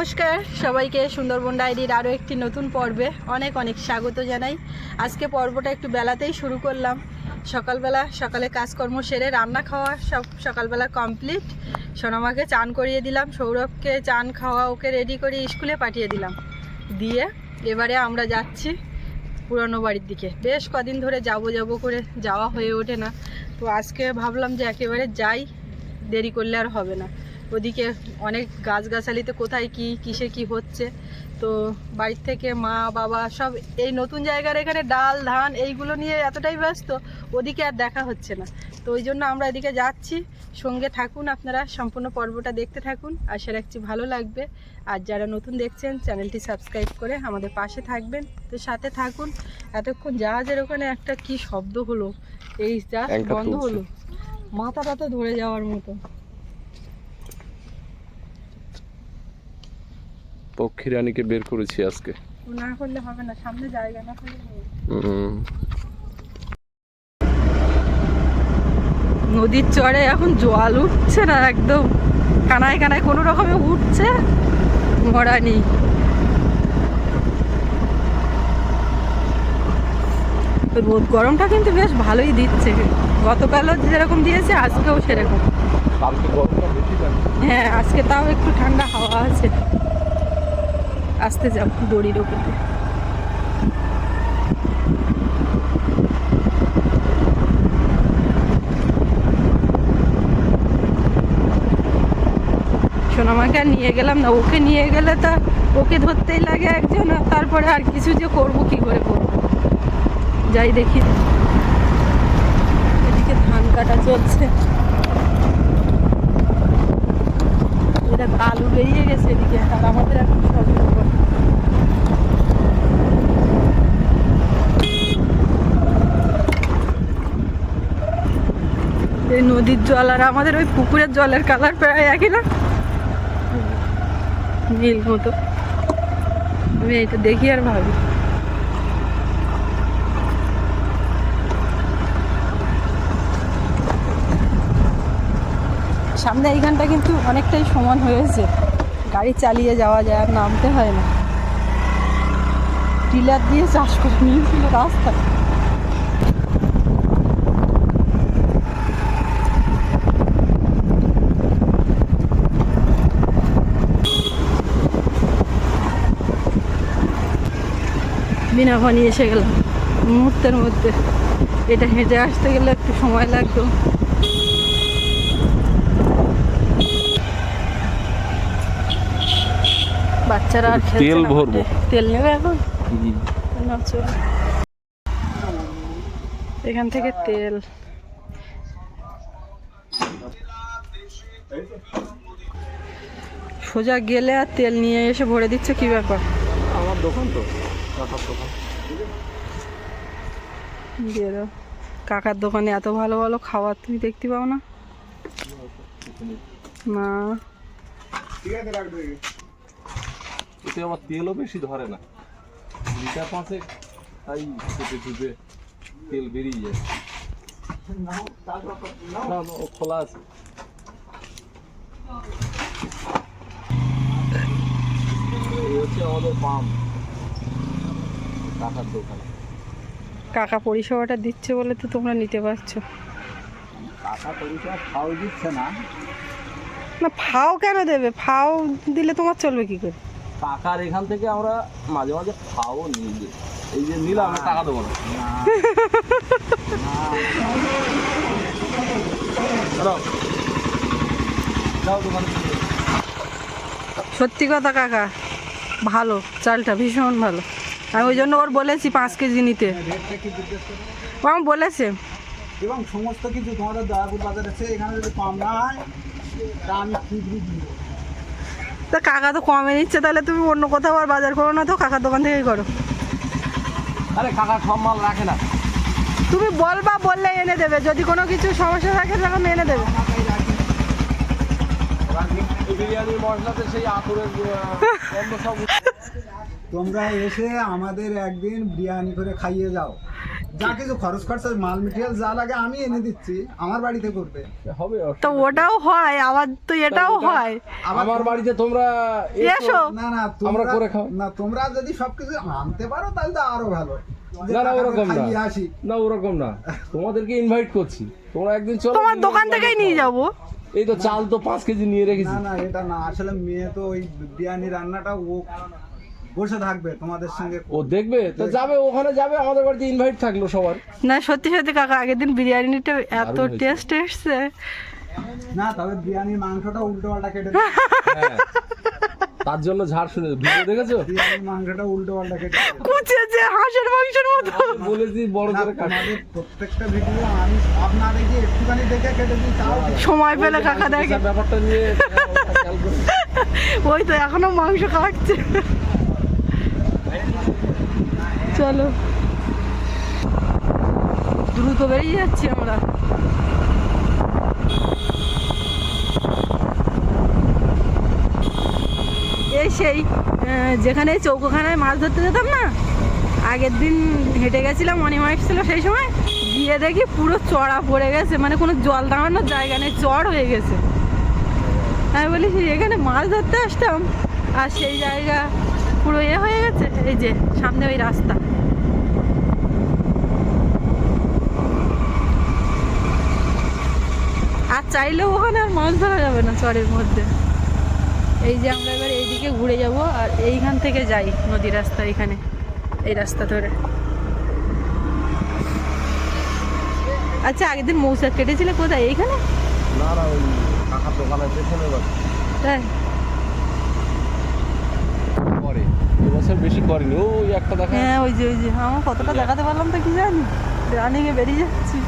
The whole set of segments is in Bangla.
নমস্কার, সবাইকে সুন্দরবন ডায়েরির আরও একটি নতুন পর্বে অনেক অনেক স্বাগত জানাই। আজকে পর্বটা একটু বেলাতেই শুরু করলাম। সকালবেলা সকালে কাজকর্ম সেরে রান্না খাওয়া সব সকালবেলা কমপ্লিট। সোনামাকে চান করিয়ে দিলাম, সৌরভকে চান খাওয়া ওকে রেডি করে স্কুলে পাঠিয়ে দিলাম। দিয়ে এবারে আমরা যাচ্ছি পুরনো বাড়ির দিকে। বেশ কদিন ধরে যাব যাব করে যাওয়া হয়ে ওঠে না। তো আজকে ভাবলাম যে একেবারে যাই, দেরি করলে আর হবে না। ওদিকে অনেক গাছগাছালিতে কোথায় কি কিসে কি হচ্ছে। তো বাড়ির থেকে মা বাবা সব এই নতুন জায়গার এখানে ডাল ধান এইগুলো নিয়ে এতটাই ব্যস্ত ওদিকে আর দেখা হচ্ছে না। তো ওই জন্য আমরা এদিকে যাচ্ছি। সঙ্গে থাকুন আপনারা সম্পূর্ণ পর্বটা দেখতে থাকুন। আশা রাখছি ভালো লাগবে। আর যারা নতুন দেখছেন চ্যানেলটি সাবস্ক্রাইব করে আমাদের পাশে থাকবেন। তো সাথে থাকুন। এতক্ষণ জাহাজের ওখানে একটা কি শব্দ হলো। এই জাহাজ বন্ধ হলো। মাথা টাথা ধরে যাওয়ার মতো। পক্ষী রানীকে বের করেছি আজকে। না করলে হবে না সামনে জায়গা না নদীর চড়ে এখন জল উঠছে না একদম। কানায় কানায় কোনো রকমে উঠছে মরা নেই। রোদ গরমটা কিন্তু বেশ ভালোই দিচ্ছে। গতকালও যেরকম দিয়েছে আজকেও সেরকম। হ্যাঁ আজকে তাও একটু ঠান্ডা হাওয়া আছে। আসতে যাব দড়ির ওপর। সোনামাকে আর নিয়ে গেলাম না, ওকে নিয়ে গেলে তা ওকে ধরতেই লাগে একজন, আর তারপরে আর কিছু যে করব, কি করে করব? যাই দেখি। এদিকে ধান কাটা চলছে। এটা কালু বেরিয়ে গেছে এদিকে, আর আমাদের এখন সবই উপর। এই নদীর জল আর আমাদের ওই পুকুরের জলের কালার প্রায় একই না? নীল মতো। আমি এটা দেখি আর ভাবি। সামনে এইখানটা কিন্তু অনেকটাই সমান হয়েছে। গাড়ি চালিয়ে যাওয়া যায় আর নামতে হয় না। টিলার দিয়ে চাষ করে নিয়েছিল রাস্তা বিনা পানি এসে গেলাম মুহূর্তের মধ্যে এটা হেঁটে আসতে গেলে একটু সময় লাগতো। বাচ্চারা আর তেল ভরবো। তেল নেবে এখন? এখান থেকে তেল। সোজা গেলে আর তেল নিয়ে এসে ভরে দিচ্ছে কি ব্যাপার? আমার দোকান তো। কাকার দোকান কাকার এত ভালো ভালো খাবার তুমি দেখতে পাও না? না এতে আবার তেলও বেশি ধরে না। লিটার পাঁচে তাই চেপে চুপে তেল বেরিয়ে যায়। না না, ও খোলা আছে। হচ্ছে আমাদের পাম্প। কাকার দোকান। কাকা পরিষেবাটা দিচ্ছে বলে তো তোমরা নিতে পারছ। টাকা পরিষেবা ফাও দিচ্ছে না। না ফাও কেন দেবে? ফাও দিলে তোমার চলবে কি করে? কাকার এখান থেকে আমরা মাঝে মাঝে খাও নিয়ে যাই এই যে নিলাম আমরা টাকা দেবো না। সত্যি কথা কাকা। ভালো চালটা ভীষণ ভালো। আমি ওই জন্য ওর বলেছি পাঁচ কেজি নিতে। ও আমি বলেছে। এবং সমস্ত কিছু তোমাদের দয়াপুর বাজারে আছে এখানে যদি কম না হয় তা আমি খুচরো দিব। তা কাকা তো কমে নিচ্ছে তাহলে তুমি অন্য কোথাও আর বাজার করো না তো কাকার দোকান থেকেই করো। আরে কাকা সব মাল রাখে না। তুমি বলবা বললে এনে দেবে। যদি কোনো কিছু সমস্যা থাকে তখন এনে দেবে। বিরিয়ানির মশলাতে সেই আতরের গন্ধ সব তোমরা এসে আমাদের একদিন বিরিয়ানি করে খাইয়ে যাও। যা কিছু খরচ খরচা মাল মেটেরিয়াল যা লাগে আমি এনে দিচ্ছি। আমার বাড়িতে করবে। হবে তো ওটাও হয় আবার তো এটাও হয়। আমার বাড়িতে তোমরা এসো না না তোমরা করে খাও। না তোমরা যদি সবকিছু আনতে পারো তাহলে তো আরও ভালো। যে না না ওরকম না। না ওরকম না। তোমাদেরকে ইনভাইট করছি। তোমরা একদিন চলো তোমার দোকান থেকেই নিয়ে যাব। এই তো চাল তো পাঁচ কেজি নিয়ে রেখেছি। না না এটা না আসলে মেয়ে তো ওই বিরিয়ানি রান্নাটা ও বসে থাকবে তোমাদের সঙ্গে ও দেখবে? তো যাবে ওখানে যাবে আমাদের বাড়িতে ইনভাইট থাকল সবার। না সত্যি সত্যি কাকা আগের দিন বিরিয়ানিটা এত টেস্ট এসছে। না তবে বিরিয়ানির মাংসটা উল্টো পাল্টা কেটে হ্যাঁ। তার জন্য ঝাড় শুনে ভিডিও দেখেছ? বিরিয়ানির মাংসটা উল্টো পাল্টা কেটে। কুচেছে হাঁসের মাংসের মতো। বলেছি বড় করে কাট প্রত্যেকটা ভিডিও আমি সব না দেখি একটুখানি দেখে কেটে দিই তাও। সময় পেলে কাকা দেখে। ব্যাপারটা নিয়ে ওই তো এখনও মাংস কাটছে। চলো। দ্রুত বেরিয়ে যাচ্ছি আমরা। এই সেই যেখানে চৌকোখানায় মাছ ধরতে যেতাম না, আগের দিন হেঁটে গেছিলাম অনিমা ছিল সেই সময়, গিয়ে দেখি পুরো চড়া পড়ে গেছে মানে কোনো জল দাঁড়ানোর জায়গা নেই, চড় হয়ে গেছে। আমি বলি "সে এখানে মাছ ধরতে আসতাম? আর সেই জায়গা পুরো এ হয়ে গেছে? এই যে সামনে ওই রাস্তা। আর চাইলেও ওখানে আর মাছ ধরা যাবে না চরের মধ্যে। এই যে আমরা এবার এইদিকে ঘুরে যাব আর এইখান থেকে যাই নদী রাস্তা এখানে এই রাস্তা ধরে। আচ্ছা আগের দিন মৌসাক কেটেছিলে কোথায়? এইখানে? না না ওই কাকার দোকানের পেছনে তাই করে এবছর বেশি করেনি। ওই একটা দেখা হ্যাঁ ওই যে ওই যে আমার কতটা দেখাতে পারলাম তো কি জানি? রানিং এ বেরিয়ে যাচ্ছি।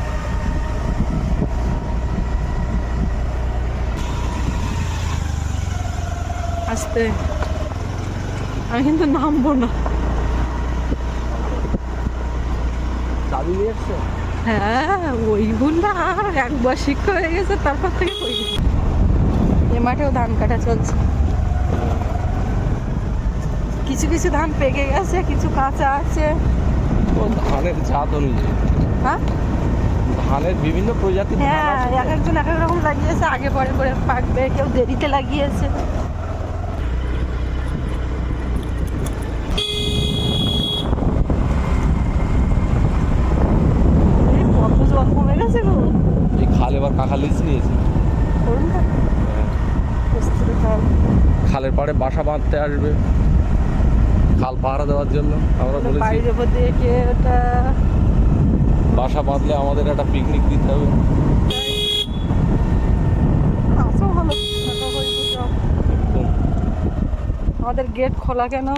আস্তে। আমি কিন্তু নামবো না। চাবি নিয়ে এসছে? হ্যাঁ ওই ভুলটা আর একবার শিক্ষা হয়ে গেছে তারপর থেকে কই এ মাঠেও ধান কাটা চলছে। কিছু কিছু ধান পেকে গেছে কিছু কাঁচা আছে। ধানের জাত অনুযায়ী হ্যাঁ? ধানের বিভিন্ন প্রজাতির হ্যাঁ এক একজন এক এক রকম লাগিয়েছে আগে পরে করে পাকবে কেউ দেরিতে লাগিয়েছে। খাল এবার কাকা লিজ নিয়েছে। না। খালের পাড়ে বাসা বাঁধতে আসবে। খাল পাহারা দেওয়ার জন্য আমরা বলেছি বাড়ির উপর দিয়ে কে ওটা বাসা বাঁধলে আমাদের একটা পিকনিক দিতে হবে। আমাদের গেট খোলা কেন?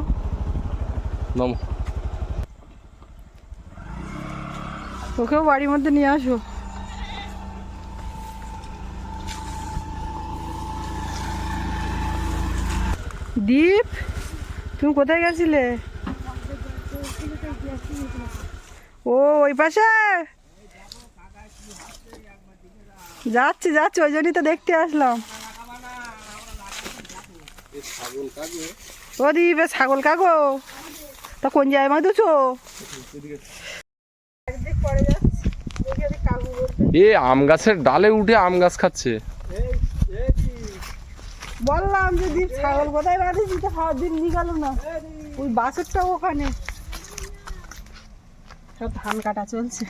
নম। ওকেও বাড়ির মধ্যে নিয়ে আসো। দীপ? তুমি কোথায় গেছিলে? ও ওই পাশে? যাচ্ছি যাচ্ছি ওই জন্যই তো দেখতে আসলাম। ও এ ছাগল কাগো তা কোন জায়গায় মাছ দুছো এ আম গাছের ডালে উঠে আম গাছ খাচ্ছে। বললাম যে দীপ ছাগল কোথায় বাঁধিস তো হাত দিন নিয়ে গেল না। ওই বাছরটা ওখানে। সব ধান কাটা চলছে।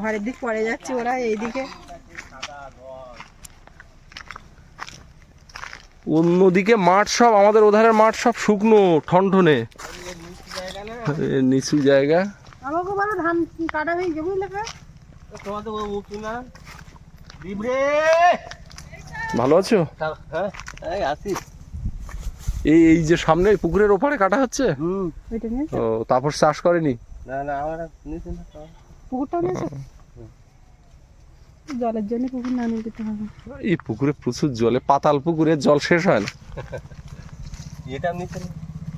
ঘরের দিক পরে যাচ্ছে ওরা এইদিকে। অন্যদিকে মাঠ সব আমাদের ওধারের মাঠ সব শুকনো ঠনঠনে। নিচু জায়গা। আমাকে বলো ধান কাটা হয়ে যাব লেখা ভালো আছো? এই এই যে সামনে পুকুরের ওপারে কাটা হচ্ছে? ও তারপর চাষ করেনি? পুকুরটাও নিয়েছো জলের জন্য পুকুর না নিয়ে যেতে হবে। এই পুকুরে প্রচুর জলে পাতাল পুকুরে জল শেষ হয় না। এটা নিচে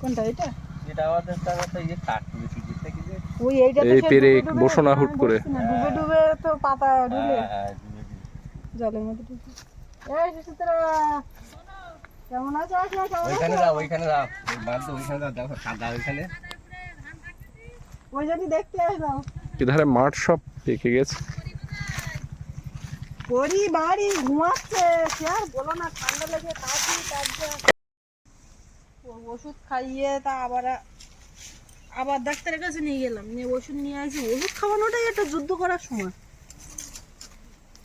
কোনটা এটা? এটা আমাদের একটা ইয়ে কাটতে বেশি দিতে যে ওই এইটা এই পেরেক ডুবে ডুবে- বসো না হুট হ্যাঁ, করে। ডুবে ডুবে তো পাতা হ্যাঁ, ডুবে ডুবে। জলের মধ্যে এই কেমন আছো? আছো ওইখানে যাও ওইখানে যাও। ওই বাঁধ ওইখানে যাও দেখো কাদা ওইখানে। ওই দেখতে আসলাম। এধারে মাঠ সব পেকে গেছে। পরি বাড়ি ঘুমাচ্ছে। সে আর বলো না ঠান্ডা লেগে কাশি ওষুধ খাইয়ে তা আবার আবার ডাক্তারের কাছে নিয়ে গেলাম। নিয়ে ওষুধ নিয়ে আসি। ওষুধ খাওয়ানোটাই একটা যুদ্ধ করার সময়।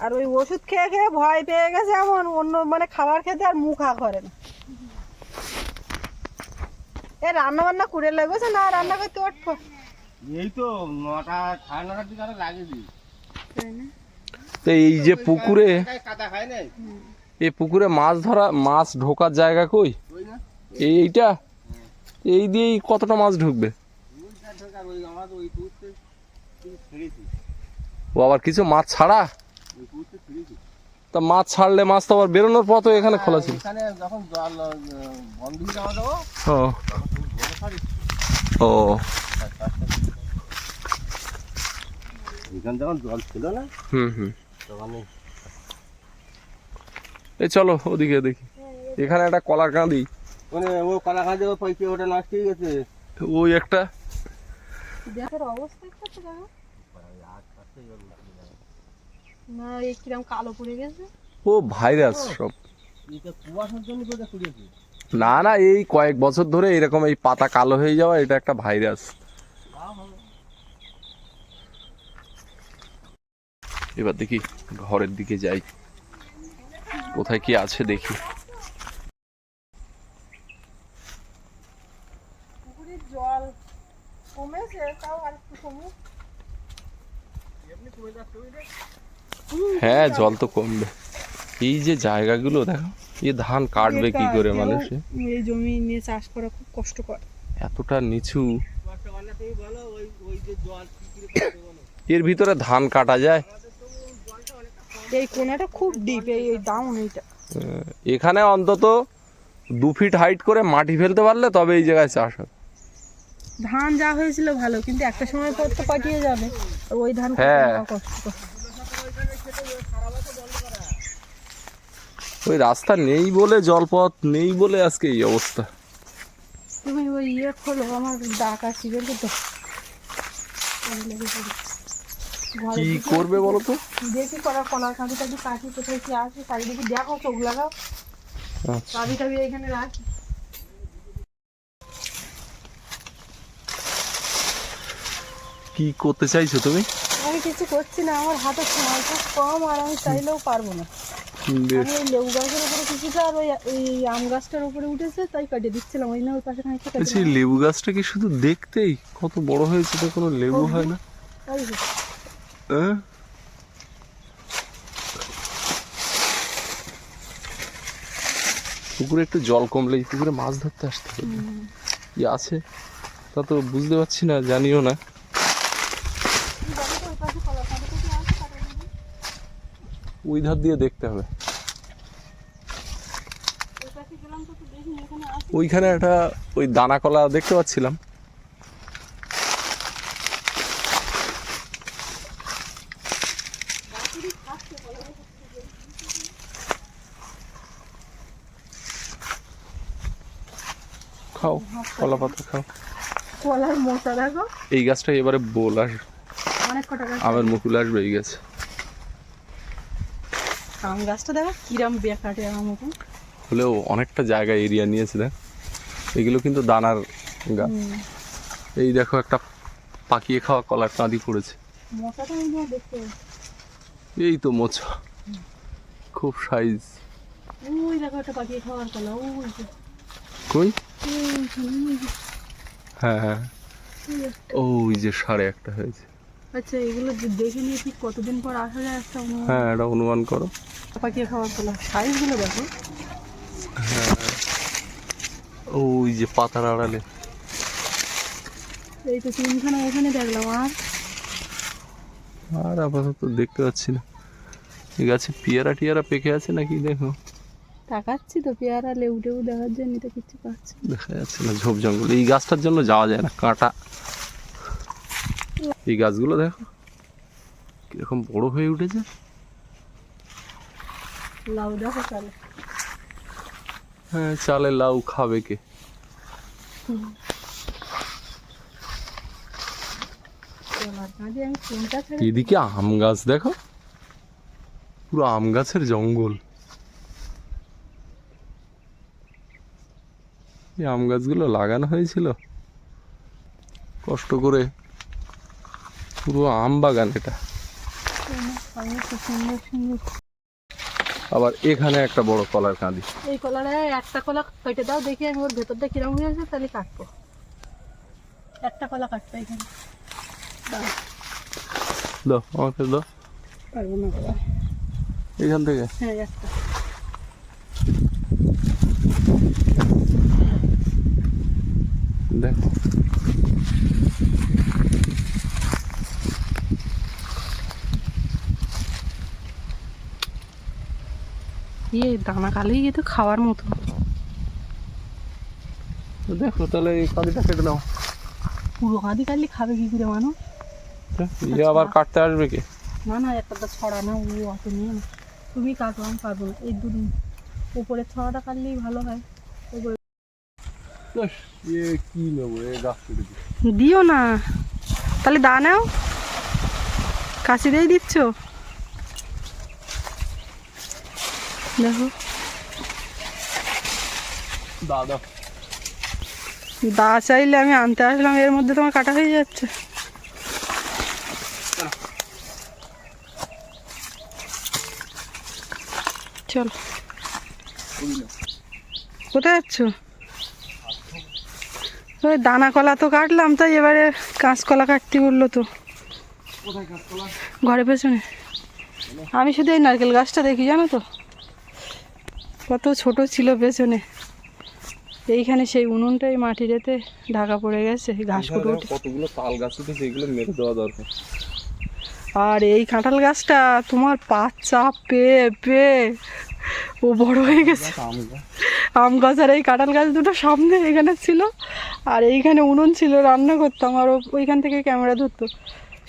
আর ওই ওষুধ খেয়ে খেয়ে ভয় পেয়ে গেছে এমন অন্য মানে খাবার খেতে আর মুখ হা করে না। এ রান্না বান্না করে লেগেছে না রান্না করতে উঠবো এই তো নটা সাড়ে নটার দিকে আরও লাগে দি তো এই যে পুকুরে কাদা খায় নাই এই পুকুরে মাছ ধরা মাছ ঢোকার জায়গা কই? এইটা? এই দিয়েই কতটা মাছ ঢুকবে? ও আবার কিছু মাছ ছাড়া? তা মাছ ছাড়লে মাছ তো আবার বেরোনোর পথ এখানে খোলা ছিল। হয়ে ও। এই চলো ওদিকে দেখি। এখানে একটা কলার কাঁদি। মানে ও কলা ওটা নষ্ট হয়ে গেছে। ওই একটা। অবস্থা না এই কিরম কালো পড়ে গেছে। ও ভাইরাস সব। না না এই কয়েক বছর ধরে এরকম এই পাতা কালো হয়ে যাওয়া এটা একটা ভাইরাস। এবার দেখি ঘরের দিকে যাই। কোথায় কি আছে দেখি। জল কমেছে তাও আর একটু কমুক। হ্যাঁ জল তো কমবে। এই যে জায়গাগুলো দেখো এই ধান কাটবে কি করে মানুষ? এই জমি নিয়ে চাষ করা খুব কষ্টকর। এতটা নিচু। বর্তমানে তুমি বলো ওই ওই যে জল কি করে কাটবে বলো এর ভিতরে ধান কাটা যায়? এই কোনাটা খুব ডিপ এই ডাউন এইটা। এখানে অন্তত দু ফিট হাইট করে মাটি ফেলতে পারলে তবে এই জায়গায় চাষ হবে। ধান যা হয়েছিল ভালো কিন্তু একটা সময় পর তো পাঠিয়ে যাবে। ওই ধান হ্যাঁ। ওই রাস্তা নেই বলে জলপথ নেই বলে আজকে এই অবস্থা। তুমি ওই ইয়ে খোলো আমার ডাক আসছি বেরো তো। কি করবে বলো তো? দেখি করা কলার কাঁদি টাদি কাটি কোথায় কি আছে চারিদিকে দেখো চোখ লাগাও। আচ্ছা। চাবি টাবি এখানে রাখি। কি করতে চাইছো তুমি? আমি কিছু করছি না আমার হাতে সময় খুব কম আর আমি চাইলেও পারব না। লেবু গাছের উপরে কিছুটা আর ওই আম গাছটার উপরে উঠেছে তাই দিচ্ছিলাম। ওই না ওই পাশে খানিকটা কেটে লেবু গাছটা কি শুধু দেখতেই কত বড় হয়েছে তো কোনো লেবু হয় না? হ্যাঁ? পুকুরে একটু জল কমলে পুকুরে মাছ ধরতে আসতে হবে। কি আছে? তা তো বুঝতে পারছি না জানিও না জানো তো ওই পাশে কলার কাঁদি টাদি আছে, কাটার মধ্যে? ওই ধার দিয়ে দেখতে হবে। ওইখানে একটা ওই দানা কলা দেখতে পাচ্ছিলাম। খাও কলা পাতা খাও। কলার মোটা দেখো। এই গাছটা এবারে বোল আর অনেক কটা আমের মুকুল আসবে এই গাছে। আম গাছটা দেখো কিরম বেকাটে আমার মতন। হলেও অনেকটা জায়গা এরিয়া নিয়েছে দেখ। এগুলো কিন্তু দানার গাছ এই দেখো একটা পাকিয়ে খাওয়া কলার কাঁদি পড়েছে। আমি এই তো মোছা খুব সাইজ ওই দেখো একটা পাখি খাওয়ার কলা ওই কই। হ্যাঁ হ্যাঁ। ওই যে সাড়ে একটা হয়েছে। আচ্ছা এগুলো দেখে নিয়ে ঠিক কতদিন পর আসা যায় একটা অনুমান? হ্যাঁ এটা অনুমান করো। পাখি খাওয়ার কলা সাইজগুলো দেখো। ওই যে পাতার আড়ালে। এই তো তিনখানা এখানে দেখলাম আর? আর আপাতত দেখতে পাচ্ছি না। এই গাছে পেয়ারা টিয়ারা পেকে আছে নাকি দেখো? তাকাচ্ছি তো পেয়ারা লেউ টেউ দেখার জন্য তো কিছু পাচ্ছি দেখা যাচ্ছে না ঝোপ জঙ্গল। এই গাছটার জন্য যাওয়া যায় না কাঁটা। এই গাছগুলো দেখো। কীরকম বড় হয়ে উঠেছে। লাউ দেখো হ্যাঁ চালে লাউ খাবে কে? এদিকে আম গাছ দেখো। পুরো আম গাছের জঙ্গল। এই আম গাছগুলো লাগানো হয়েছিল। কষ্ট করে পুরো আম বাগান এটা। আবার এখানে একটা বড় কলার কাঁদি। এই কলারে একটা কলা কেটে দাও দেখি আমি ওর ভেতরটা কিরম হয়ে আছে তাহলে কাটবো। একটা কলা কাটবো এখানে। দাও, দাও আমাকে দাও। পারব না এখান থেকে? হ্যাঁ একটা। দেখো। ইয়ে দানা কালেই তো খাওয়ার মতো। তো দেখো তাহলে এই কাঁদিটা কেটে দাও পুরো কাঁদি কাটলে খাবে কি করে মানুষ? ইয়ে আবার কাটতে আসবে কি? না না একটা তো ছড়া না ও অত নিয়ে না। তুমি কাটো আমি পারব না। এই দুদিন উপরের ছড়াটা কাটলেই ভালো হয়। উপরে ইয়ে কি নেব এ গাছ কেটে দিও না। তাহলে দা নাও। কাশি দিয়েই দিচ্ছ? দেখো। দাদা। দা চাইলে আমি আনতে আসলাম এর মধ্যে তোমার কাটা হয়ে যাচ্ছে। চলো। কোথায় যাচ্ছ? ওই দানা কলা তো কাটলাম তাই এবারে কাঁচকলা কাটতে বলল তো। ঘরে পেছনে। আমি শুধু এই নারকেল গাছটা দেখি জানো তো? কত ছোট ছিল পেছনে। এইখানে সেই উনুনটাই মাটি মাটিরেতে ঢাকা পড়ে গেছে ঘাস কুটো কতগুলো তাল গাছ উঠেছে এগুলো মেরে দেওয়া দরকার। আর এই কাঁঠাল গাছটা তোমার পাচ্চা পেয়ে পেয়ে ও বড় হয়ে গেছে। আম গাছ আর এই কাঁঠাল গাছ দুটো সামনে এখানে ছিল। আর এইখানে উনুন ছিল রান্না করতাম আর ওইখান থেকে ক্যামেরা ধরতো।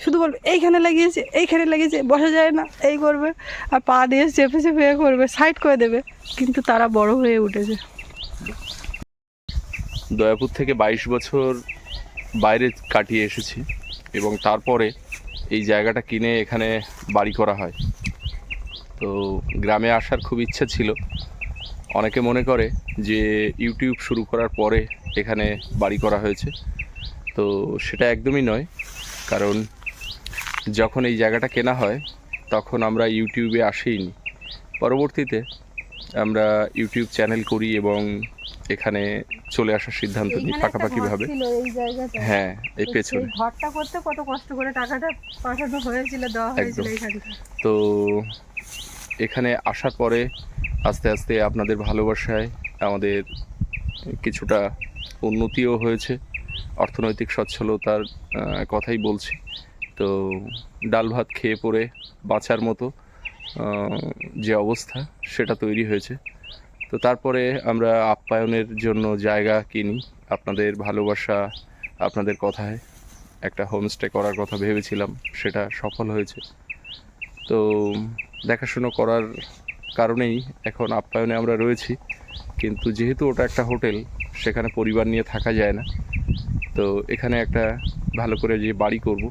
শুধু বলবে, এইখানে লাগিয়েছে এইখানে লাগিয়েছে, বসা যায় না, এই করবে। আর পা দিয়ে চেপে চেপে করবে, সাইড করে দেবে। কিন্তু তারা বড় হয়ে উঠেছে। দয়াপুর থেকে বাইশ বছর বাইরে কাটিয়ে এসেছি এবং তারপরে এই জায়গাটা কিনে এখানে বাড়ি করা হয়। তো গ্রামে আসার খুব ইচ্ছা ছিল। অনেকে মনে করে যে ইউটিউব শুরু করার পরে এখানে বাড়ি করা হয়েছে। তো সেটা একদমই নয়, কারণ যখন এই জায়গাটা কেনা হয় তখন আমরা ইউটিউবে আসিনি। পরবর্তীতে আমরা ইউটিউব চ্যানেল করি এবং এখানে চলে আসার সিদ্ধান্ত নিই এই জায়গাটা। হ্যাঁ এই পেছনে। ঘরটা করতে কত কষ্ট করে টাকাটা পাঠানো হয়েছিল দেওয়া হয়েছিল। তো এখানে আসার পরে আস্তে আস্তে আপনাদের ভালোবাসায় আমাদের কিছুটা উন্নতিও হয়েছে। অর্থনৈতিক সচ্ছলতার কথাই বলছি। তো ডাল ভাত খেয়ে পরে বাঁচার মতো যে অবস্থা সেটা তৈরি হয়েছে। তো তারপরে আমরা আপ্যায়নের জন্য জায়গা কিনি আপনাদের ভালোবাসা, আপনাদের কথায়। একটা হোমস্টে করার কথা ভেবেছিলাম, সেটা সফল হয়েছে। তো দেখাশুনো করার কারণেই এখন আপ্যায়নে আমরা রয়েছি। কিন্তু যেহেতু ওটা একটা হোটেল, সেখানে পরিবার নিয়ে থাকা যায় না। তো এখানে একটা ভালো করে যে বাড়ি করব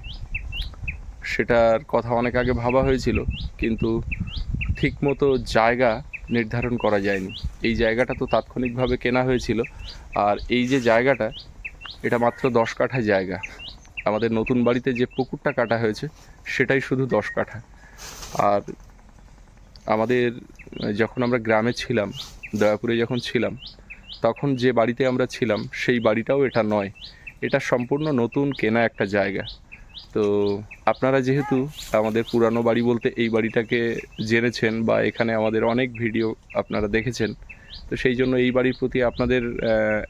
সেটার কথা অনেক আগে ভাবা হয়েছিল, কিন্তু ঠিকমতো জায়গা নির্ধারণ করা যায়নি। এই জায়গাটা তো তাৎক্ষণিকভাবে কেনা হয়েছিল, আর এই যে জায়গাটা, এটা মাত্র দশ কাঠা জায়গা। আমাদের নতুন বাড়িতে যে পুকুরটা কাটা হয়েছে, সেটাই শুধু দশ কাঠা। আর আমাদের যখন আমরা গ্রামে ছিলাম, দয়াপুরে যখন ছিলাম, তখন যে বাড়িতে আমরা ছিলাম, সেই বাড়িটাও এটা নয়। এটা সম্পূর্ণ নতুন কেনা একটা জায়গা। তো আপনারা যেহেতু আমাদের পুরানো বাড়ি বলতে এই বাড়িটাকে জেনেছেন বা এখানে আমাদের অনেক ভিডিও আপনারা দেখেছেন, তো সেই জন্য এই বাড়ির প্রতি আপনাদের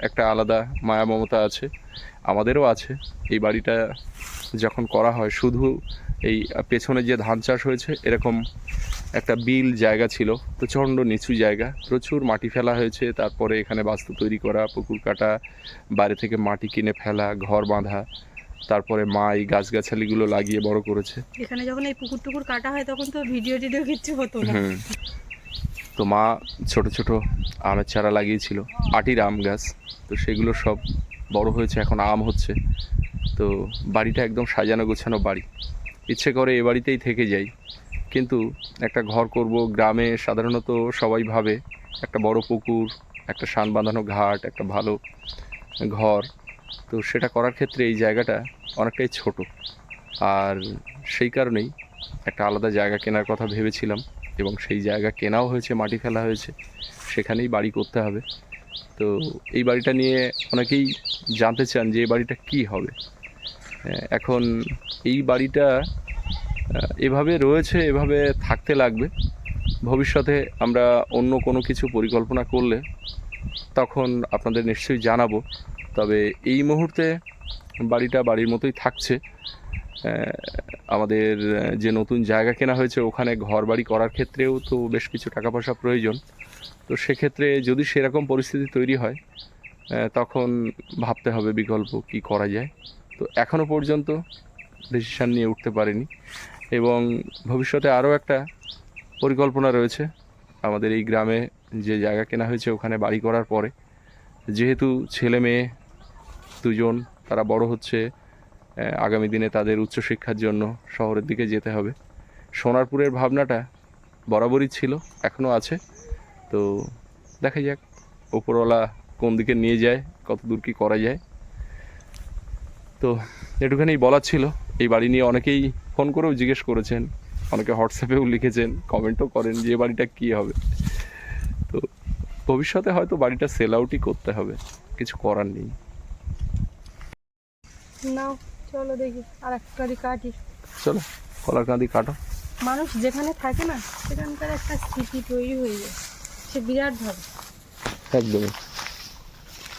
একটা আলাদা মায়া মমতা আছে, আমাদেরও আছে। এই বাড়িটা যখন করা হয়, শুধু এই পেছনে যে ধান চাষ হয়েছে, এরকম একটা বিল জায়গা ছিল প্রচণ্ড নিচু জায়গা, প্রচুর মাটি ফেলা হয়েছে, তারপরে এখানে বাস্তু তৈরি করা, পুকুর কাটা, বাইরে থেকে মাটি কিনে ফেলা, ঘর বাঁধা তারপরে মা এই গাছগাছালিগুলো লাগিয়ে বড় করেছে। এখানে যখন এই পুকুর টুকুর কাটা হয় তখন তো ভিডিও টিডিও কিচ্ছু হতো না। তো মা ছোট ছোট আমের চারা লাগিয়েছিল আটির আম গাছ। তো সেগুলো সব বড় হয়েছে এখন আম হচ্ছে। তো বাড়িটা একদম সাজানো গোছানো বাড়ি। ইচ্ছে করে এ বাড়িতেই থেকে যাই। কিন্তু একটা ঘর করব গ্রামে সাধারণত সবাই ভাবে একটা বড় পুকুর একটা সান বাঁধানো ঘাট একটা ভালো ঘর। তো সেটা করার ক্ষেত্রে এই জায়গাটা অনেকটাই ছোট। আর সেই কারণেই একটা আলাদা জায়গা কেনার কথা ভেবেছিলাম এবং সেই জায়গা কেনাও হয়েছে, মাটি ফেলা হয়েছে, সেখানেই বাড়ি করতে হবে। তো এই বাড়িটা নিয়ে অনেকেই জানতে চান যে এই বাড়িটা কি হবে। এখন এই বাড়িটা এভাবে রয়েছে, এভাবে থাকতে লাগবে। ভবিষ্যতে আমরা অন্য কোনো কিছু পরিকল্পনা করলে তখন আপনাদের নিশ্চয়ই জানাব। তবে এই মুহূর্তে বাড়িটা বাড়ির মতোই থাকছে। আমাদের যে নতুন জায়গা কেনা হয়েছে ওখানে ঘর বাড়ি করার ক্ষেত্রেও তো বেশ কিছু টাকা পয়সা প্রয়োজন। তো সেক্ষেত্রে যদি সেরকম পরিস্থিতি তৈরি হয় তখন ভাবতে হবে বিকল্প কি করা যায়। তো এখনও পর্যন্ত ডিসিশান নিয়ে উঠতে পারিনি এবং ভবিষ্যতে আরও একটা পরিকল্পনা রয়েছে। আমাদের এই গ্রামে যে জায়গা কেনা হয়েছে ওখানে বাড়ি করার পরে, যেহেতু ছেলে মেয়ে দুজন, তারা বড় হচ্ছে আগামী দিনে তাদের উচ্চশিক্ষার জন্য শহরের দিকে যেতে হবে। সোনারপুরের ভাবনাটা বরাবরই ছিল এখনও আছে। তো দেখা যাক, ওপরওয়ালা কোন দিকে নিয়ে যায়, কত দূর কী করা যায়। তো একটুখানি বলার ছিল, এই বাড়ি নিয়ে অনেকেই ফোন করেও জিজ্ঞেস করেছেন, অনেকে হোয়াটসঅ্যাপেও লিখেছেন, কমেন্টও করেন যে বাড়িটা কী হবে। তো ভবিষ্যতে হয়তো বাড়িটা সেল আউটই করতে হবে, কিছু করার নেই। নাও চলো দেখি আর একটা কাটি। চলো কলার কাঁদি কাটো। মানুষ যেখানে থাকে না সেখানকার একটা স্মৃতি তৈরি হয়ে যায়। সে বিরাট ভাবে। একদমই।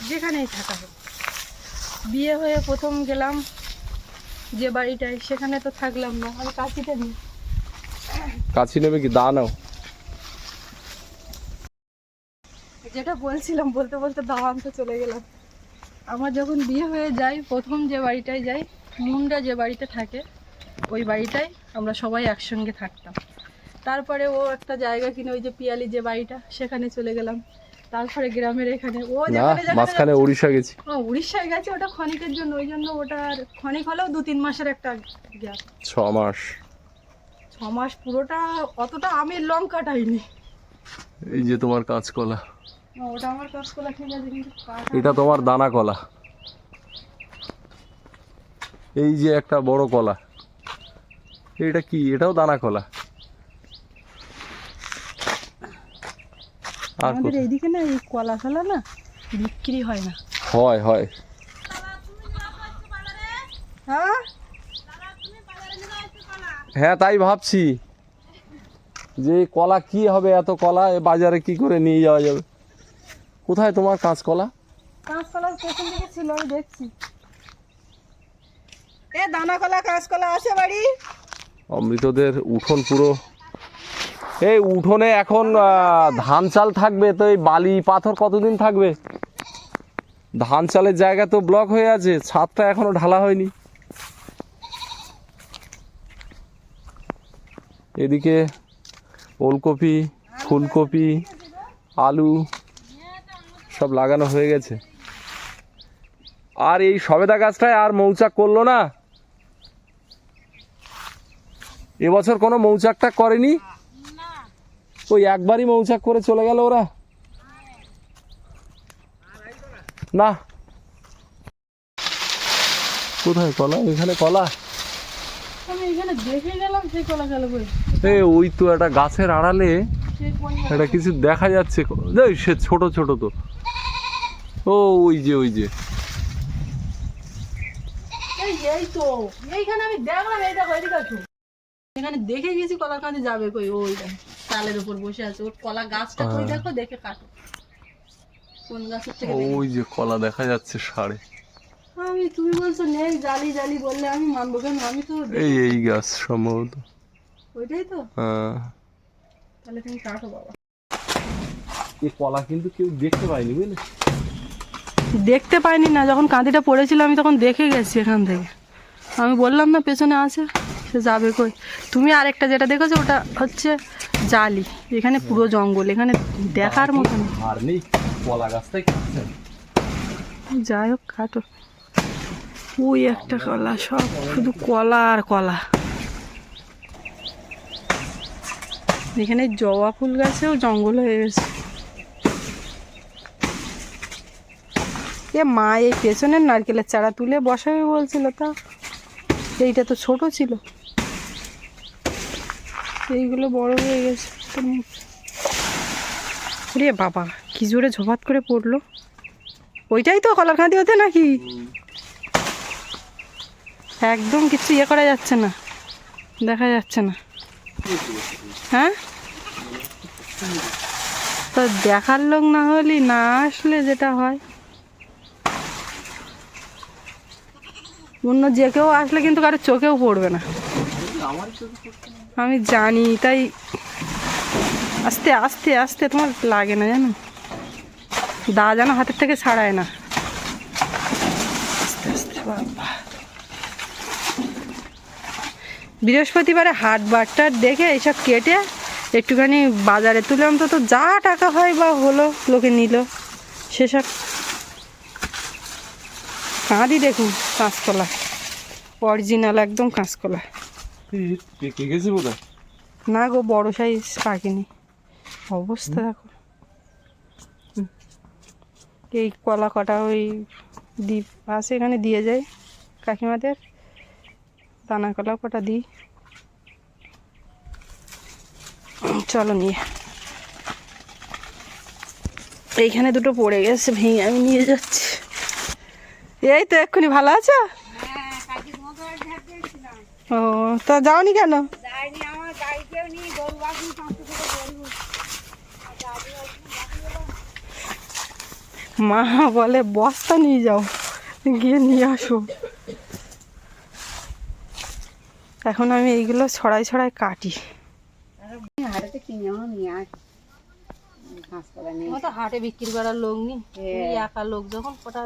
যেখানেই থাকা হোক। বিয়ে হয়ে প্রথম গেলাম যে বাড়িটায় সেখানে তো থাকলাম না আমি কাশিতে নিই। কাছি নেবে কি? দা নাও। যেটা বলছিলাম বলতে বলতে দাওয়ান্তে চলে গেলাম। আমার যখন বিয়ে হয়ে যায় প্রথম যে বাড়িটায় যাই মুন্ডা যে বাড়িতে থাকে ওই বাড়িটায় আমরা সবাই একসঙ্গে থাকতাম। তারপরে ও একটা জায়গা কিনে ওই যে পিয়ালি যে বাড়িটা সেখানে চলে গেলাম। তারপরে গ্রামের এখানে ও মাঝখানে উড়িষ্যা গেছি। ও উড়িষ্যায় গেছে ওটা ক্ষণিকের জন্য ওই জন্য ওটা আর ক্ষণিক হলেও দু তিন মাসের একটা গ্যাপ। ছ মাস। ছ মাস পুরোটা অতটা আমের লঙ্কা কাটাইনি এই যে তোমার কাঁচকলা। ওটা আমার কাজ ঠিক আছে কিন্তু এটা তোমার দানা কলা। এই যে একটা বড় কলা। এটা কি? এটাও দানা কলা? আমাদের এইদিকে না এই কলা ফলা না বিক্রি হয় না। হয় হয়। হ্যাঁ? হ্যাঁ তাই ভাবছি। যে কলা কি হবে এত কলা বাজারে কি করে নিয়ে যাওয়া যাবে? কোথায় তোমার কাঁচকলা? কাঁচকলার পেছন দিকে ছিল আমি দেখছি। এ দানা কলা কাঁচকলা আছে বাড়ি। অমৃতদের উঠোন পুরো। এই উঠোনে এখন ধান চাল থাকবে তো এই বালি পাথর কতদিন থাকবে? ধান চালের জায়গা তো ব্লক হয়ে আছে ছাদটা এখনও ঢালা হয়নি। এদিকে ওলকপি ফুলকপি আলু সব লাগানো হয়ে গেছে। আর এই সবেদা গাছটায় আর মৌচাক করল না? এবছর কোনো মৌচাকটা করেনি? ওই একবারই মৌচাক করে চলে গেল ওরা। না। কোথায় কলা? এখানে কলা? ওই তো একটা গাছের আড়ালে একটা কিছু দেখা যাচ্ছে। সে ছোট ছোট তো। ও ওই যে ওই যে। এই তো। এইখানে আমি দেখলাম এই দেখো এদিকে আছো এখানে দেখে গেছি কলা কাঁদে যাবে কই ওই চালের উপর বসে আছে। ওর কলা গাছটা কই দেখো দেখে কাটো। কোন গাছের থেকে ওই যে কলা দেখা যাচ্ছে সাড়ে আমি তুমি বলছো নেই জালি জালি বললে আমি মানবো কেন? আমি তো এই এই গাছ সম্ভবত। ওইটাই তো? হ্যাঁ। তাহলে তুমি কাটো বাবা। এই কলা কিন্তু কেউ দেখতে পায়নি বুঝলে? দেখতে পাইনি না। যখন কাঁদিটা পড়েছিল আমি তখন দেখে গেছি এখান থেকে। আমি বললাম না পেছনে আছে। সে যাবে কই? তুমি আরেকটা যেটা দেখেছ ওটা হচ্ছে জালি। এখানে পুরো জঙ্গল। এখানে দেখার কাটছেন যাই হোক কাটো। ওই একটা কলা সব শুধু কলা আর কলা। এখানে জবা ফুল গাছেও জঙ্গল হয়ে গেছে। এ মা এই পেছনের নারকেলের চারা তুলে বসাবে বলছিল তা। এইটা তো ছোট ছিল। এইগুলো বড় হয়ে গেছে। রে বাবা, কি জোরে ঝোপাত করে পড়ল। ওইটাই তো কলার কাঁদি হতে নাকি? একদম কিছু ইয়ে করা যাচ্ছে না। দেখা যাচ্ছে না। হ্যাঁ? তো দেখার লোক না হলে না আসলে যেটা হয়। অন্য যে কেউ আসলে কিন্তু কারও চোখেও পড়বে না। আমি জানি, তাই আস্তে আস্তে আস্তে তোমার লাগে না জানো? দা যেন হাতের থেকে ছাড়ায় না। আস্তে আস্তে বৃহস্পতিবারে হাট বাটটার দেখে এইসব কেটে একটুখানি বাজারে তুলে অন্তত যা টাকা হয় বা হলো, লোকে নিল। সেসব কাঁদি দেখুন কাঁচকলা। অরিজিনাল একদম কাঁচকলা। পেকে গেছে না গো বড় সাইজ পাকেনি। অবস্থা দেখো। এই কলা কটা ওই দ্বীপ আছে এখানে দিয়ে যায় কাকিমাদের। দানা কলা কটা দিই। চলো নিয়ে। এইখানে দুটো পড়ে গেছে ভেঙে আমি নিয়ে যাচ্ছি। এই তো এক্ষুনি ভালো আছো? ও তা যাওনি কেন? মা বলে বস্তা নিয়ে যাও গিয়ে নিয়ে আসো। এখন আমি এইগুলো ছড়াই ছড়াই কাটি। হাটে বিক্রি করার লোক নেই। হ্যাঁ। একা লোক যখন কোথায়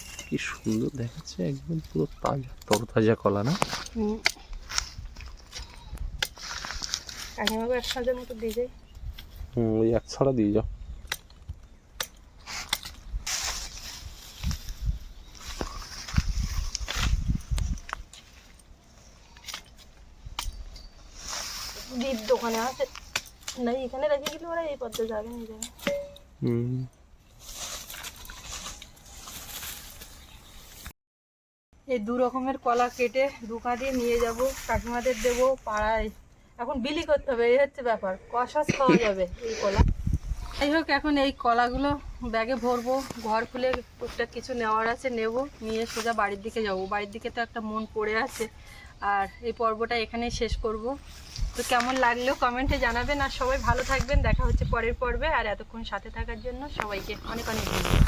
কি সুন্দর দেখাচ্ছে একদম পুরো তাজা তরতাজা কলা না? এক সাজের মতো দিয়ে যাই হুম ওই এক ছড়া দিয়ে যাও। দীপ দোকানে আছে। না এখানে রেখে গেলে ওরা এই পথে যাবে নিয়ে যাবে হুম। এই দু রকমের কলা কেটে দুকা দিয়ে নিয়ে যাব, কাকিমাদের দেবো পাড়ায়। এখন বিলি করতে হবে, এই হচ্ছে ব্যাপার, কষাস খাওয়া যাবে এই কলা। যাই হোক, এখন এই কলাগুলো ব্যাগে ভরবো, ঘর খুলে টুকটাক কিছু নেওয়ার আছে, নেব, নিয়ে সোজা বাড়ির দিকে যাব। বাড়ির দিকে তো একটা মন পড়ে আছে, আর এই পর্বটা এখানেই শেষ করব। তো কেমন লাগল কমেন্টে জানাবেন, আর সবাই ভালো থাকবেন, দেখা হচ্ছে পরের পর্বে, আর এতক্ষণ সাথে থাকার জন্য সবাইকে অনেক অনেক ধন্যবাদ।